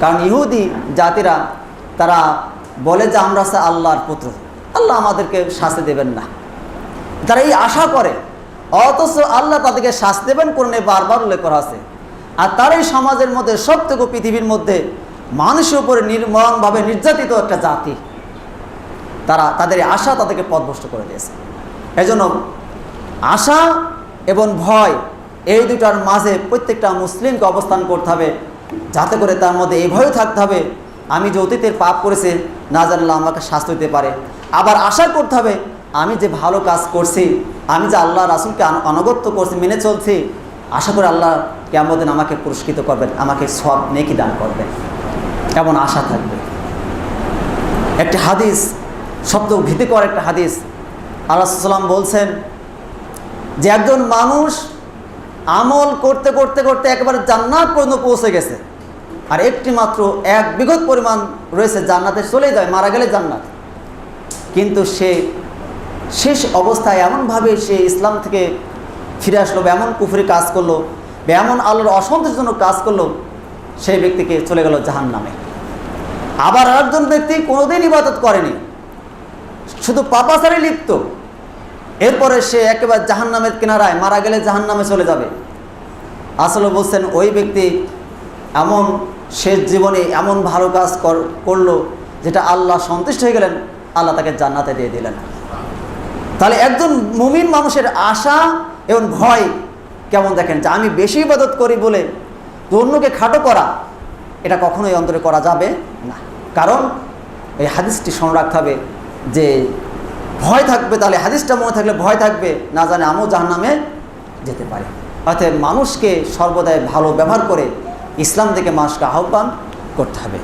কারণ ইহুদি জাতিরা, তারা বলে যে আমরা আল্লাহর পুত্র। আল্লাহ আমাদেরকে শাস্তি দেবেন না। তারা এই আশা করে, অথচ আল্লাহ তাদেরকে শাস্তি দেবেন কোরআনে বারবার উল্লেখ করা আছে। আর তারাই সমাজের মধ্যে সব থেকে পৃথিবীর মধ্যে মানুষের উপরে নির্মমভাবে নির্যাতিত একটা জাতি। তারা তাদের আশা তাদেরকে পথভ্রষ্ট করে দিয়েছে। এজন্য আশা এবং ভয় এই দুটার মাঝে প্রত্যেকটা মুসলিমকে অবস্থান করতে হবে। যাতে করে তার মধ্যে ভয় থাকতে হবে। আমি যে অতীতের পাপ করেছে, না জানলে আমাকে শাস্তি দিতে পারে। আবার আশা করতে হবে, আমি যে ভালো কাজ করছি, আমি যে আল্লাহ রাসুলকে অনগত্য করছি, মেনে চলছি, আশা করে আল্লাহ কেমন আমাকে পুরস্কৃত করবেন, আমাকে সব নেকি দান করবেন। এমন আশা থাকবে। একটি হাদিস, শব্দ ভীতিকর একটা হাদিস। আল্লাহ সাল্লাম বলছেন যে একজন মানুষ আমল করতে করতে করতে একেবারে জান্নাত পর্যন্ত পৌঁছে গেছে। আর একটি মাত্র এক বিগত পরিমাণ রয়েছে, জান্নাতে চলে যায়, মারা গেলে জান্নাত। কিন্তু সে শেষ অবস্থায় এমনভাবে সে ইসলাম থেকে ফিরে আসলো বা এমন কুফরি কাজ করল, বা এমন আল্লাহর অসন্তোষজনক কাজ করল, সেই ব্যক্তিকে চলে গেল জাহান নামে আবার আরেকজন ব্যক্তি কোনোদিন ইবাদত করেনি, শুধু পাপাচারে লিপ্ত। এরপরে সে একেবারে জাহান নামের কিনারায় মারা গেলে জাহান নামে চলে যাবে। আসলে বলছেন, ওই ব্যক্তি এমন শেষ জীবনে এমন ভালো কাজ কর- করল যেটা আল্লাহ সন্তুষ্ট হয়ে গেলেন, আল্লাহ তাকে জান্নাতে দিয়ে দিলেন। তাহলে একজন মুমিন মানুষের আশা এবং ভয় কেমন দেখেন? যে আমি বেশি ইবাদত করি বলে অন্যকে খাটো করা, এটা কখনোই অন্তরে করা যাবে না। কারণ এই হাদিসটি স্মরণ রাখতে হবে যে ভয় থাকবে, তাহলে হাদিসটা মনে থাকলে ভয় থাকবে, না জানে আমিও জাহান্নামে যেতে পারে। অর্থাৎ মানুষকে সর্বদাই ভালো ব্যবহার করে ইসলাম থেকে মানুষকে আহ্বান করতে হবে।